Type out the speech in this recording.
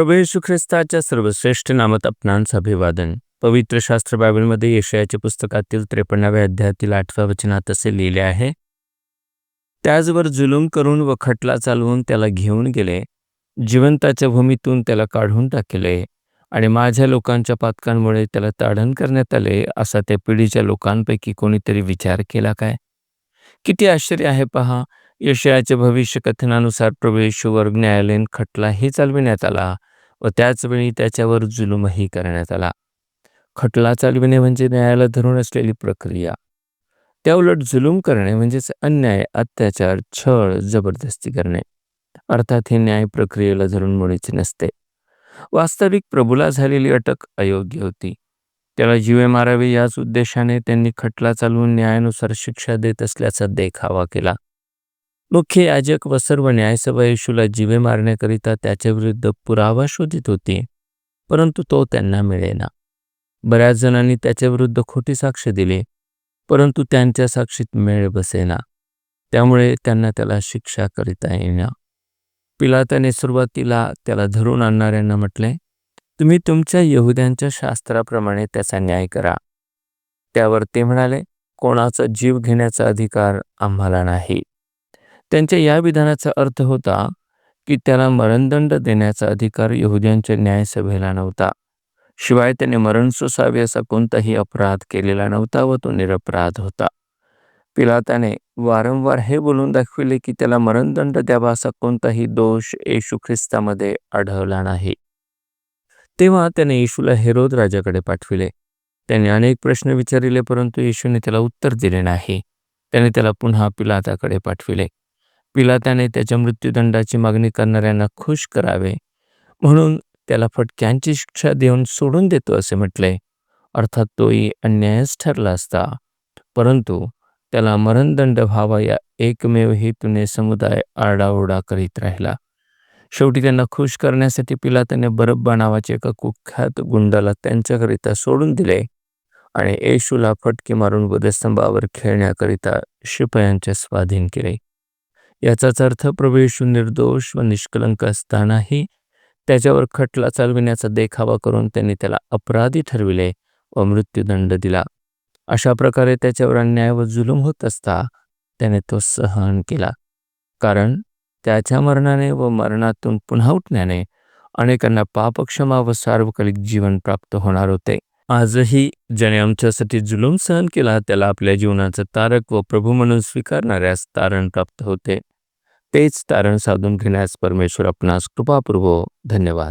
प्रभू येशू ख्रिस्ताच्या सर्वश्रेष्ठ नामात आपणांचं अभिवादन. पवित्र शास्त्र बायबलमध्ये यशयाच्या पुस्तकातील त्रेपन्नाव्या अध्यायातील आठव्या वचनात असे लिहिले आहे. त्याचवर जुलूम करून व खटला चालवून त्याला घेऊन गेले. जिवंताच्या भूमीतून त्याला काढून टाकले आणि माझ्या लोकांच्या पातकांमुळे त्याला ताडण करण्यात आले असा त्या पिढीच्या लोकांपैकी कोणीतरी विचार केला काय? किती आश्चर्य आहे पहा यशयाच्या भविष्य कथनानुसार प्रभू न्यायालयीन खटलाही चालविण्यात आला. व त्याचवेळी त्याच्यावर जुलूमही करण्यात आला. खटला चालविणे म्हणजे न्यायाला धरून असलेली प्रक्रिया. त्याउलट जुलूम करणे म्हणजेच अन्याय अत्याचार छळ जबरदस्ती करणे. अर्थात हे न्याय प्रक्रियेला धरून मुळीच नसते. वास्तविक प्रभूला झालेली अटक अयोग्य होती. त्याला जीवे मारावे याच उद्देशाने त्यांनी खटला चालवून न्यायानुसार शिक्षा देत असल्याचा देखावा केला. मुख्य याजक व सर्व न्यायसभा येशूला जीवे मारण्याकरिता त्याच्या विरुद्ध पुरावा शोधित होती परंतु तो त्यांना मिळेना. बऱ्याच जणांनी त्याच्या विरुद्ध खोटी साक्ष दिली परंतु त्यांच्या साक्षीत मेळ बसेना. त्यामुळे त्यांना त्याला शिक्षा करिता येईना. पिलाताने सुरुवातीला त्याला धरून आणणाऱ्यांना म्हटले तुम्ही तुमच्या यहुद्यांच्या शास्त्राप्रमाणे त्याचा न्याय करा. त्यावर ते म्हणाले कोणाचा जीव घेण्याचा अधिकार आम्हाला नाही. त्यांच्या या विधानाचा अर्थ होता की त्याला मरणदंड देण्याचा अधिकार यहुद्यांच्या न्यायसभेला नव्हता. शिवाय त्याने मरण सोसावे असा कोणताही अपराध केलेला नव्हता व तो निरपराध होता. पिलाताने वारंवार हे बोलून दाखविले की त्याला मरणदंड द्यावा असा कोणताही दोष येशू ख्रिस्तामध्ये आढळला नाही. तेव्हा त्याने येशूला हेरोद राजाकडे पाठविले. त्याने अनेक प्रश्न विचारिले परंतु येशूने त्याला उत्तर दिले नाही. त्याने त्याला पुन्हा पिलाताकडे पाठविले. पिलाताने त्याच्या मृत्यूदंडाची मागणी करणाऱ्यांना खुश करावे. म्हणून त्याला फटक्यांची शिक्षा देऊन सोडून देतो असे म्हटले. अर्थात तोही अन्यायच ठरला असता. परंतु त्याला मरणदंड व्हावा या एकमेव हेतूने समुदाय आरडाओरडा करीत राहिला. शेवटी त्यांना खुश करण्यासाठी पिलाताने बरब्बा नावाच्या एका कुख्यात गुंडाला त्यांच्याकरिता सोडून दिले आणि येशूला फटके मारून वधस्तंभावर खेळण्याकरिता शिपयांच्या स्वाधीन केले. याचाच अर्थ प्रभू येशू निर्दोष व निष्कलंक असतानाही त्याच्यावर खटला चालविण्याचा देखावा करून त्यांनी त्याला अपराधी ठरविले व मृत्यूदंड दिला. अशा प्रकारे त्याच्यावर अन्याय व जुलूम होत असता त्याने तो सहन केला. कारण त्याच्या मरणाने व मरणातून पुन्हा उठण्याने अनेकांना पापक्षमा व सार्वकालिक जीवन प्राप्त होणार होते. आजही ज्याने आमच्यासाठी जुलूम सहन केला त्याला आपल्या जीवनाचं तारक व प्रभू म्हणून स्वीकारणाऱ्यास तारण प्राप्त होते. तेच तारण साधून घेण्यास परमेश्वर आपणास कृपापूर्व धन्यवाद.